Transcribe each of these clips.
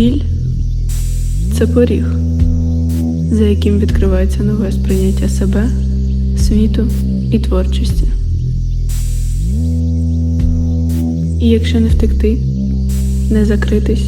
Біль це поріг, за яким відкривається нове сприйняття себе, світу і творчості. І якщо не втекти, не закритись,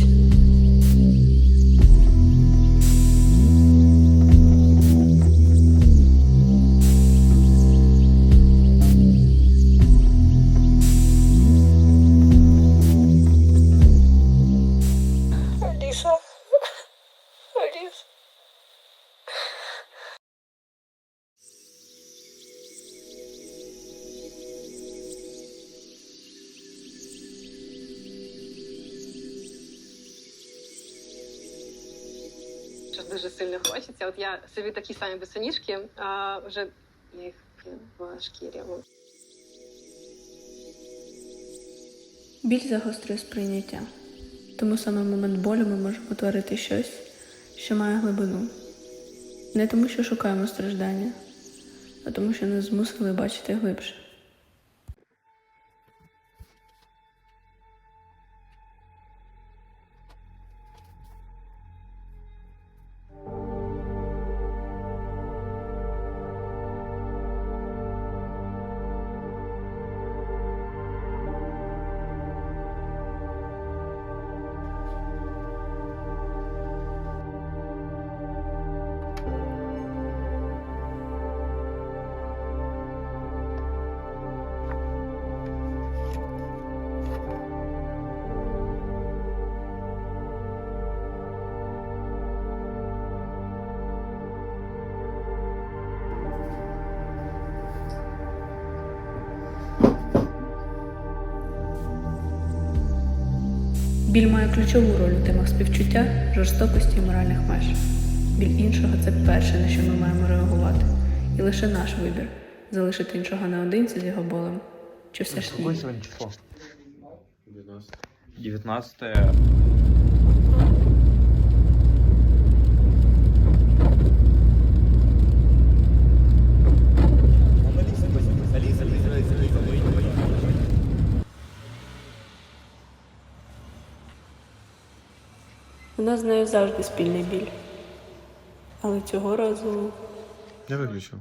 дуже сильно хочеться. От я собі такі самі босоніжки, а вже їх в шкірі. Біль загострює сприйняття. Тому саме в момент болю ми можемо творити щось, що має глибину. Не тому, що шукаємо страждання, а тому, що нас змусили бачити глибше. Біль має ключову роль у темах співчуття, жорстокості і моральних меж. Біль іншого це перше, на що ми маємо реагувати. І лише наш вибір залишити іншого наодинці з його болем. Чи все ж ні? Какое сегодня число? 19 У нас з нею завжди спільний біль. Але цього разу Я выключил.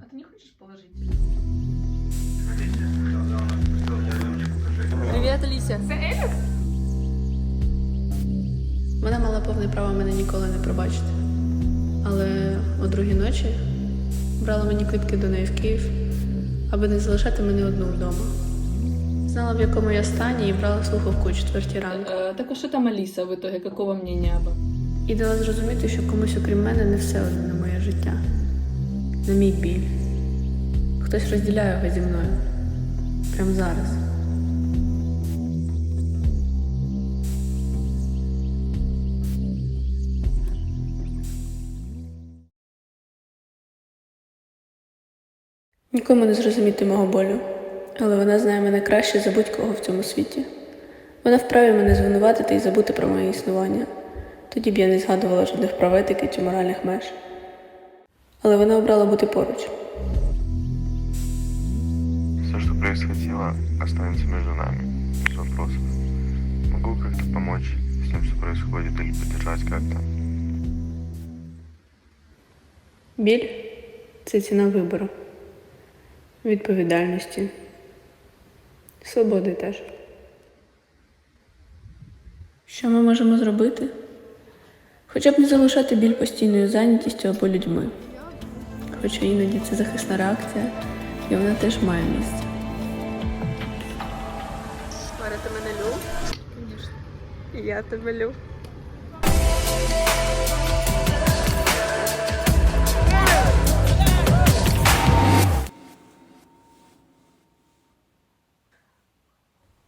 Привіт, Аліся. вона мала повне право мене ніколи не пробачити. Але о другій ночі брала мені квитки до неї в Київ, аби не залишати мене одну вдома. Знала, в якому я стані, і брала слухавку о четвертій ранку. так а що там Аліса в итоге? Какого мнения об? І дала зрозуміти, що комусь, окрім мене, не все одно на моє життя, на мій біль. Хтось розділяє його зі мною. Прямо зараз. Нікому не зрозуміти мого болю, але вона знає мене краще за будь-кого в цьому світі. Вона вправі мене звинуватити і забути про моє існування. Тоді б я не згадувала жодних прав етики чи моральних меж. Але вона обрала бути поруч. Все, что происходило, останется между нами. Без вопросов. Могу как-то помочь с тем, что происходит, или поддержать как-то. Біль це ціна вибору, відповідальності, свободи теж. Що ми можемо зробити? Хоча б не залишати біль постійною зайнятістю або людьми. Хоча іноді це захисна реакція, і вона теж має місце. Маря, ти мене люб? Звісно. Я тебе люб.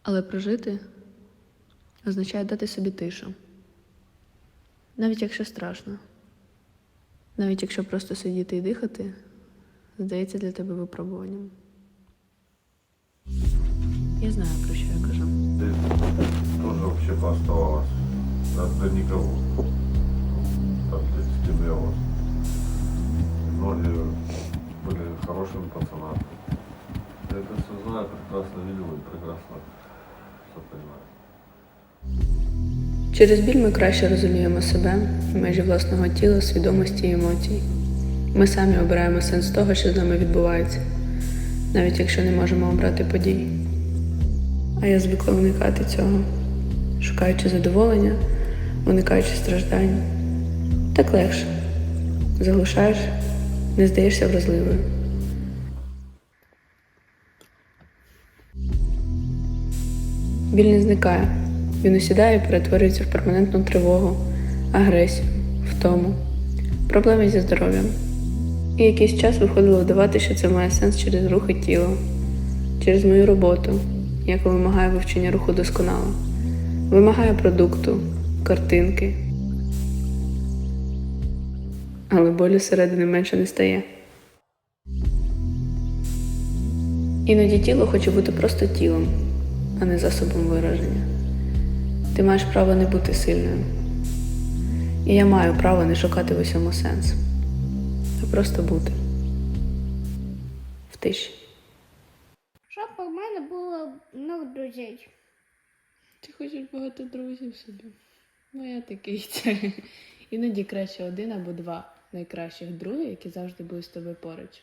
Але прожити означає дати собі тишу. Навіть якщо страшно. Навіть якщо просто сидіти і дихати, здається для тебе випробуванням. Я знаю, про що я кажу. Ты тоже вообще пооставалась. Да, да никого. Там для тебя вот. Многие были хорошими пацанами. Я это все знаю, прекрасно видел и прекрасно все понимаю. Через біль ми краще розуміємо себе, межі власного тіла, свідомості і емоцій. Ми самі обираємо сенс того, що з нами відбувається, навіть якщо не можемо обрати подій. А я звикла уникати цього, шукаючи задоволення, уникаючи страждань. Так легше. Заглушаєш, не здаєшся вразливою. Біль не зникає. Він усідає і перетворюється в перманентну тривогу, агресію, втому, проблеми зі здоров'ям. І якийсь час виходило вдавати, що це має сенс через рухи тіла, через мою роботу, яка вимагає вивчення руху досконало, вимагає продукту, картинки. Але болю зсередини менше не стає. Іноді тіло хоче бути просто тілом, а не засобом вираження. Ти маєш право не бути сильною. І я маю право не шукати в усьому сенс, а просто бути в тиші. Щоб у мене було много друзей. Ти хочеш багато друзів собі. Ну я такий це. Іноді краще один або два найкращих друзів, які завжди будуть з тобою поруч.